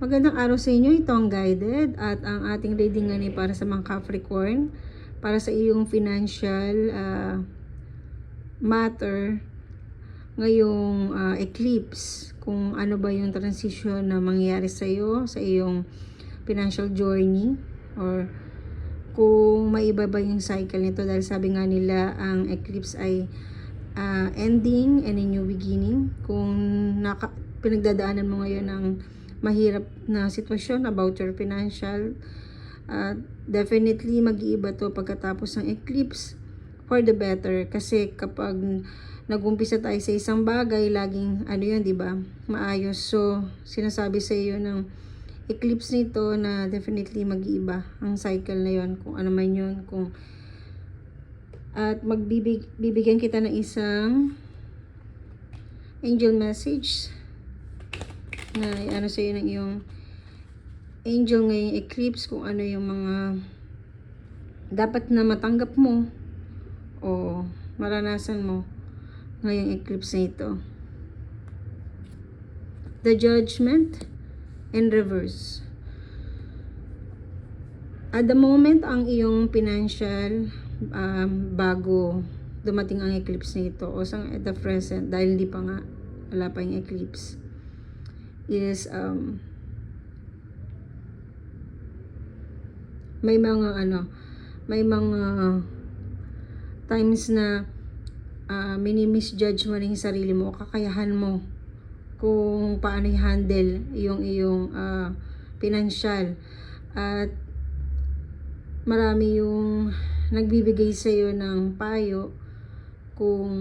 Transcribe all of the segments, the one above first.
Magandang araw sa inyo. Ito ang guided at ang ating reading ngayon ay para sa mga Capricorn. Para sa iyong financial ah, matter ngayong ah, eclipse. Kung ano ba yung transition na mangyayari sa iyo, sa iyong financial journey or kung maiba ba yung cycle nito dahil sabi nga nila ang eclipse ay ah, ending and a new beginning. Kung naka, pinagdadaanan mo ngayon ng mahirap na sitwasyon about your financial, uh, definitely mag-iiba to pagkatapos ng eclipse for the better. Kasi kapag nag-umpisa tayo sa isang bagay, laging ano yun, di ba? Maayos. So, sinasabi sa iyo ng eclipse nito na definitely mag-iiba ang cycle na yon kung ano man yun, kung at magbibigyan kita ng isang angel message na ano sa iyo ng iyong angel ngayong eclipse kung ano yung mga dapat na matanggap mo o maranasan mo ngayong eclipse na ito. The judgment in reverse. At the moment ang iyong financial um, bago dumating ang eclipse na ito o sa the present dahil hindi pa nga wala pa yung eclipse is um, may mga ano may mga times na uh, mini-misjudge mo rin sarili mo kakayahan mo kung paano i-handle yung iyong uh, financial at marami yung nagbibigay sa iyo ng payo kung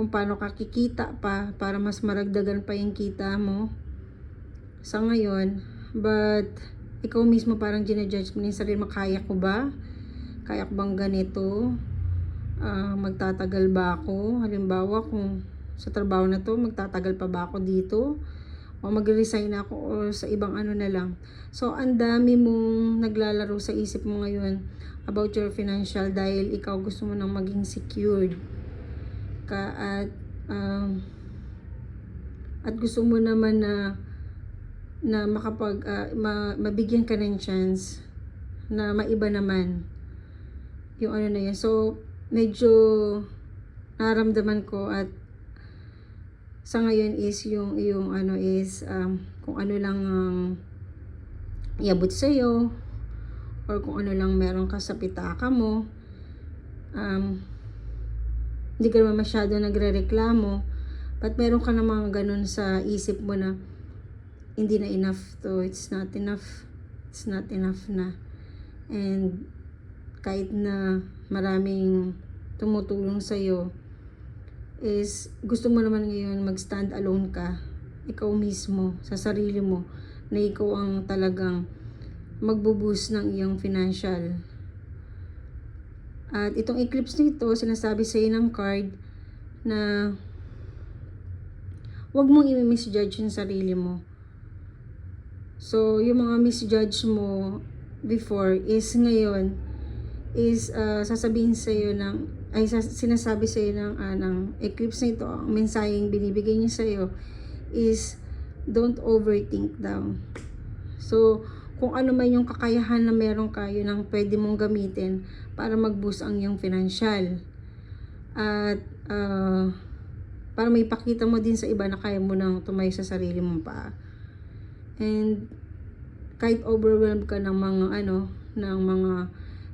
kung paano ka kikita pa para mas maragdagan pa yung kita mo sa ngayon. But ikaw mismo parang ginajudge mo yung sarili mo kaya ko ba? Kaya ko bang ganito? Uh, magtatagal ba ako? Halimbawa kung sa trabaho na to magtatagal pa ba ako dito? O mag-resign ako o sa ibang ano na lang? So ang dami mong naglalaro sa isip mo ngayon about your financial dahil ikaw gusto mo nang maging secured ka at um, at gusto mo naman na na makapag uh, ma, mabigyan ka ng chance na maiba naman yung ano na yan. So, medyo naramdaman ko at sa ngayon is yung yung ano is um, kung ano lang ang um, iabot sa iyo or kung ano lang meron ka sa pitaka mo um, hindi ka naman masyado nagre-reklamo. But meron ka namang ganun sa isip mo na hindi na enough to it's not enough it's not enough na. And kahit na maraming tumutulong sa iyo is gusto mo naman ngayon mag-stand alone ka ikaw mismo sa sarili mo na ikaw ang talagang magbuboost ng iyong financial at itong eclipse nito sinasabi sa ng card na wag mong i-misjudge yung sarili mo So, yung mga misjudge mo before is ngayon is uh, sasabihin sa iyo ng ay sinasabi sa iyo ng uh, eclipse nito ang mensaheng binibigay niya sa iyo is don't overthink daw. So, kung ano man yung kakayahan na meron kayo nang pwede mong gamitin para mag-boost ang iyong financial. At uh, para may pakita mo din sa iba na kaya mo nang tumayo sa sarili mong paa. And kahit overwhelmed ka ng mga ano, ng mga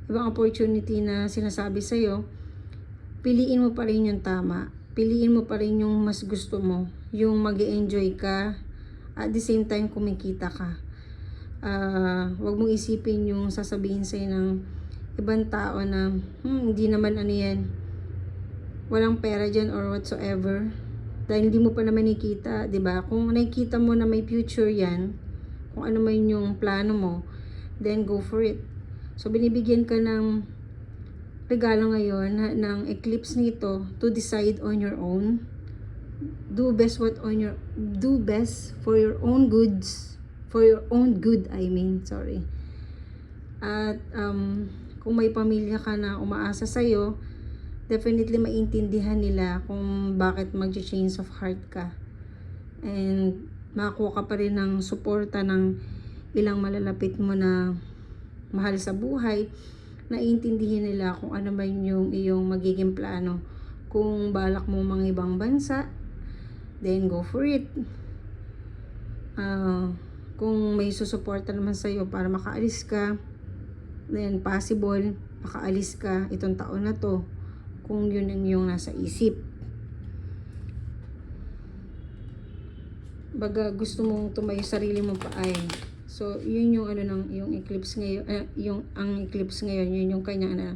ibang opportunity na sinasabi sa iyo, piliin mo pa rin yung tama. Piliin mo pa rin yung mas gusto mo, yung mag enjoy ka, at the same time kumikita ka. Uh, wag mong isipin yung sasabihin sa'yo ng ibang tao na, hmm, hindi naman ano yan, walang pera dyan or whatsoever dahil hindi mo pa naman nakita, 'di ba? Kung nakikita mo na may future 'yan, kung ano man yung plano mo, then go for it. So binibigyan ka ng regalo ngayon ng eclipse nito to decide on your own. Do best what on your do best for your own goods, for your own good, I mean, sorry. At um, kung may pamilya ka na umaasa sa iyo, definitely maintindihan nila kung bakit mag-change of heart ka. And makakuha ka pa rin ng suporta ng ilang malalapit mo na mahal sa buhay, naiintindihin nila kung ano man yung iyong magiging plano. Kung balak mo mga ibang bansa, then go for it. Ah, kung may susuporta naman sa'yo para makaalis ka, then possible, makaalis ka itong taon na to kung yun ang yung nasa isip. Baga gusto mong tumayo sarili mo pa ay. So, yun yung ano ng yung eclipse ngayon, eh, yung ang eclipse ngayon, yun yung kanya na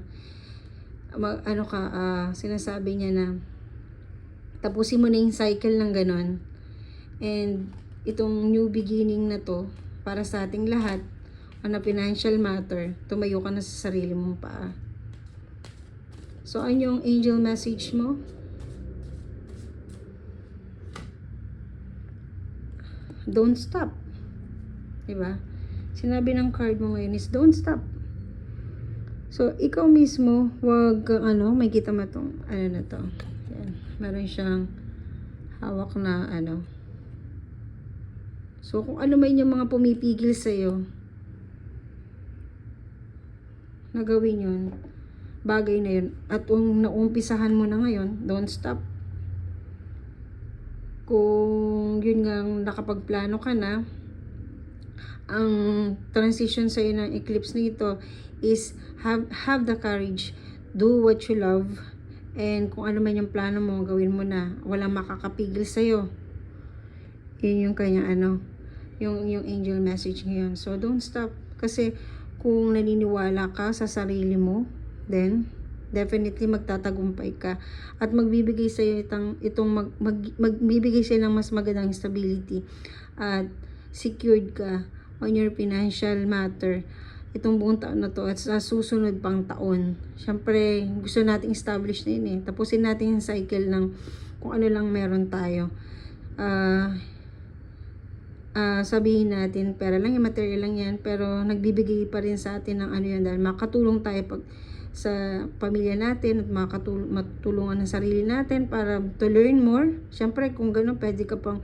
ma- ano ka, ah, sinasabi niya na tapusin mo na yung cycle ng ganon. And itong new beginning na to, para sa ating lahat, on a financial matter, tumayo ka na sa sarili mong paa. So, ano yung angel message mo? Don't stop. Diba? Sinabi ng card mo ngayon is don't stop. So, ikaw mismo, wag ano, may kita mo tong, ano na to. Yan. Meron siyang hawak na ano. So, kung ano man yung mga pumipigil sa'yo, na gawin yun, bagay na yun. At kung naumpisahan mo na ngayon, don't stop. Kung yun nga nakapagplano ka na, ang transition sa'yo ng eclipse nito is have, have the courage, do what you love, and kung ano man yung plano mo, gawin mo na. Walang makakapigil sa'yo. Yun yung kanyang ano, yung, yung angel message ngayon. So, don't stop. Kasi, kung naniniwala ka sa sarili mo, then, definitely magtatagumpay ka. At magbibigay sa iyo itong, mag, mag, magbibigay sa ng mas magandang stability. At secured ka on your financial matter itong buong taon na to at sa susunod pang taon. Siyempre, gusto nating establish na yun eh. Tapusin natin yung cycle ng kung ano lang meron tayo. Ah, ah, sabihin natin, pera lang yung material lang yan, pero nagbibigay pa rin sa atin ng ano yan dahil makatulong tayo pag sa pamilya natin at makatul- matulungan ng sarili natin para to learn more. Siyempre, kung gano'n, pwede ka pang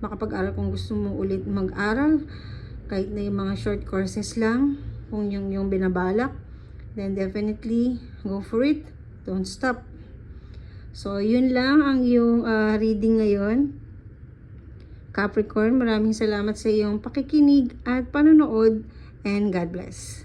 makapag-aral kung gusto mo ulit mag-aral kahit na yung mga short courses lang kung yung, yung binabalak then definitely go for it. Don't stop. So yun lang ang yung ah, reading ngayon Capricorn maraming salamat sa iyong pakikinig at panonood and God bless